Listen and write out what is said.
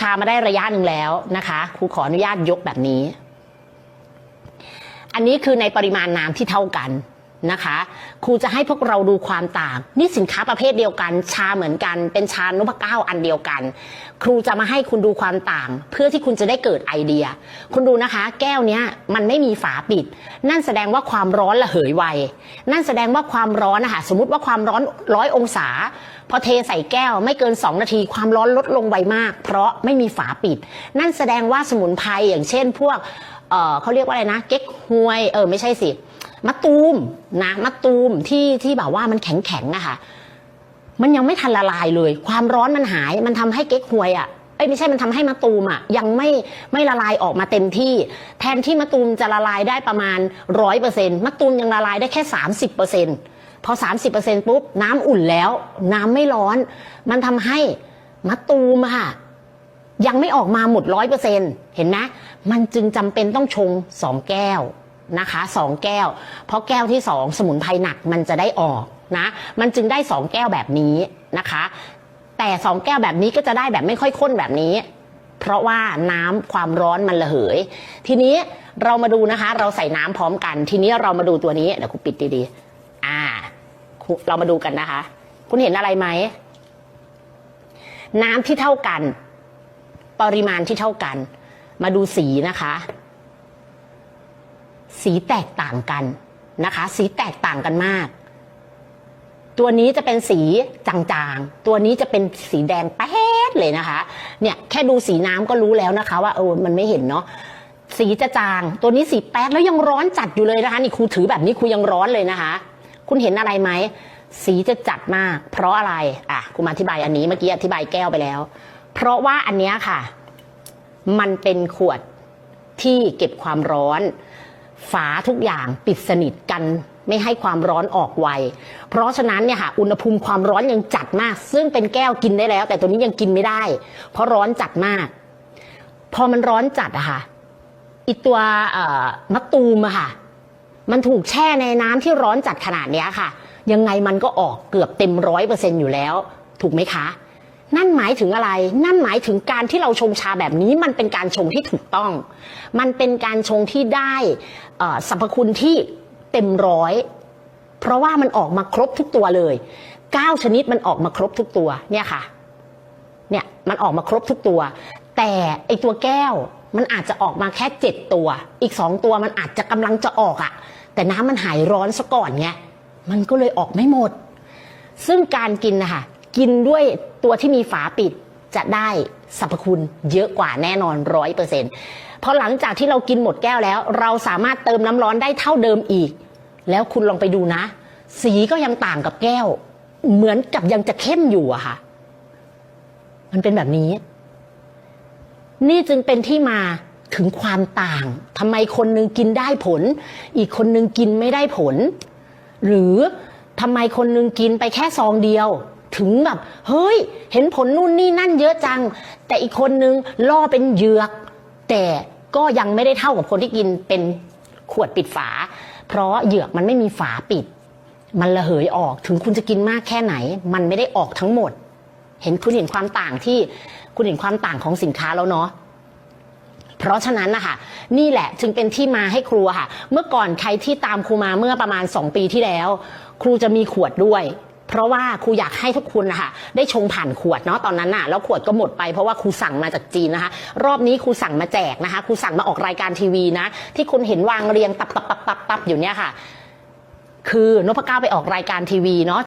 ทามาได้ระยะหนึ่งแล้วนะคะครูขออนุญาตยกแบบนี้ อันนี้คือในปริมาณน้ำที่เท่ากัน นะคะ ครูจะให้พวกเราดูความต่าง นี่สินค้าประเภทเดียวกัน ชาเหมือนกัน เป็นชานพเก้าอันเดียวกัน ครูจะมาให้คุณดูความต่าง เพื่อที่คุณจะได้เกิดไอเดีย คุณดูนะคะ แก้วเนี้ยมันไม่มีฝาปิด นั่นแสดงว่าความร้อนระเหยไว นั่นแสดงว่าความร้อนนะคะสมมติว่าความร้อนร้อยองศา พอเทใส่แก้วไม่เกิน 2 นาที ความร้อนลดลงไวมาก เพราะไม่มีฝาปิด นั่นแสดงว่าสมุนไพรอย่างเช่น พวกเเขาเรียกว่าอะไรนะ เก๊กฮวย เออไม่ใช่สิ มะตูมนะมะตูมที่ที่แบบว่ามันแข็งแข็งๆอะคะมันยังไม่ทันละลายเลย ความร้อนมันหาย มันทำให้เก๊กฮวยอะเอ้ยไม่ใช่มันทำให้มะตูมอะยังไม่ไม่ละลายออกมาเต็มที่ แทนที่มะตูมจะละลายได้ประมาณร้อยเปอร์เซ็นต์มะตูมยังละลายได้แค่สามสิบเปอร์เซ็นต์พอสามสิบเปอร์เซ็นต์ปุ๊บน้ำอุ่นแล้ว น้ำไม่ร้อน มันทำให้มะตูมค่ะยังไม่ออกมาหมดร้อยเปอร์เซ็นต์เห็นไหมมันจึงจำเป็นต้องชงสองแก้ว นะคะสองแก้ว เพราะแก้วที่สองสมุนไพรหนักมันจะได้ออกนะมันจึงได้สองแก้วแบบนี้นะคะ แต่สองแก้วแบบนี้ก็จะได้แบบไม่ค่อยข้นแบบนี้ เพราะว่าน้ำความร้อนมันระเหย ทีนี้เรามาดูนะคะ เราใส่น้ำพร้อมกัน ทีนี้เรามาดูตัวนี้เดี๋ยวครูปิดดีๆอ่า เรามาดูกันนะคะ คุณเห็นอะไรไหมน้ำที่เท่ากัน ปริมาณที่เท่ากัน มาดูสีนะคะ สีแตกต่างกันนะคะ สีแตกต่างกันมาก ตัวนี้จะเป็นสีจางๆ ตัวนี้จะเป็นสีแดงแป๊ดเลยนะคะ เนี่ยแค่ดูสีน้ำก็รู้แล้วนะคะ ว่าเออมันไม่เห็นเนาะสีจะจาง ตัวนี้สีแป๊ดแล้วยังร้อนจัดอยู่เลยนะคะนี่ครูถือแบบนี้ครูยังร้อนเลยนะคะ คุณเห็นอะไรไหมสีจะจัดมาก เพราะอะไรอะครูมาอธิบายอันนี้เมื่อกี้อธิบายแก้วไปแล้ว เพราะว่าอันเนี้ยค่ะ มันเป็นขวดที่เก็บความร้อน ฝาทุกอย่างปิดสนิทกันไม่ให้ความร้อนออกไว เพราะฉะนั้นเนี่ยค่ะอุณหภูมิความร้อนยังจัดมาก ซึ่งเป็นแก้วกินได้แล้ว แต่ตัวนี้ยังกินไม่ได้ เพราะร้อนจัดมาก พอมันร้อนจัดอะค่ะอีตัวมะตูมอะค่ะ มันถูกแช่ในน้ำที่ร้อนจัดขนาดเนี้ยค่ะ ยังไงมันก็ออกเกือบเต็มร้อยเปอร์เซ็นอยู่แล้ว ถูกไหมคะ นั่นหมายถึงอะไร นั่นหมายถึงการที่เราชงชาแบบนี้มันเป็นการชงที่ถูกต้อง มันเป็นการชงที่ได้สรรพคุณที่เต็มร้อย เพราะว่ามันออกมาครบทุกตัวเลยเก้าชนิดมันออกมาครบทุกตัวเนี่ยค่ะ เนี่ยมันออกมาครบทุกตัว แต่ไอตัวแก้วมันอาจจะออกมาแค่เจ็ดตัว อีกสองตัวมันอาจจะกำลังจะออกอะ่ะ แต่น้ำมันหายร้อนซะก่อนไง มันก็เลยออกไม่หมด ซึ่งการกินนะคะ กินด้วยตัวที่มีฝาปิดจะได้สรรพคุณเยอะกว่าแน่นอนร้อยเปอร์เซ็นต์พอหลังจากที่เรากินหมดแก้วแล้ว เราสามารถเติมน้ำร้อนได้เท่าเดิมอีก แล้วคุณลองไปดูนะ สีก็ยังต่างกับแก้ว เหมือนกับยังจะเข้มอยู่อะค่ะ มันเป็นแบบนี้ นี่จึงเป็นที่มาถึงความต่างทำไมคนนึงกินได้ผล อีกคนนึงกินไม่ได้ผล หรือทำไมคนนึงกินไปแค่ซองเดียว ถึงแบบ เฮ้ย เห็นผลนู่นนี่นั่นเยอะจัง แต่อีกคนนึงล่อเป็นเหยือก แต่ก็ยังไม่ได้เท่ากับคนที่กินเป็นขวดปิดฝา เพราะเหยือกมันไม่มีฝาปิด มันระเหยออกถึงคุณจะกินมากแค่ไหน มันไม่ได้ออกทั้งหมด เห็นคุณเห็นความต่างที่คุณเห็นความต่างของสินค้าแล้วเนาะเพราะฉะนั้นนะคะนี่แหละจึงเป็นที่มาให้ครูค่ะ เมื่อก่อนใครที่ตามครูมาเมื่อประมาณ 2 ปีที่แล้ว ครูจะมีขวดด้วย เพราะว่าครูอยากให้ทุกคนนะคะได้ชงผ่านขวดเนาะตอนนั้นน่ะแล้วขวดก็หมดไปเพราะว่าครูสั่งมาจากจีนนะคะ รอบนี้ครูสั่งมาแจกนะคะครูสั่งมาออกรายการทีวีนะ ที่คุณเห็นวางเรียงตับตับตับตับตับอยู่เนี่ยค่ะ คือนพเก้าไปออกรายการทีวีเนาะ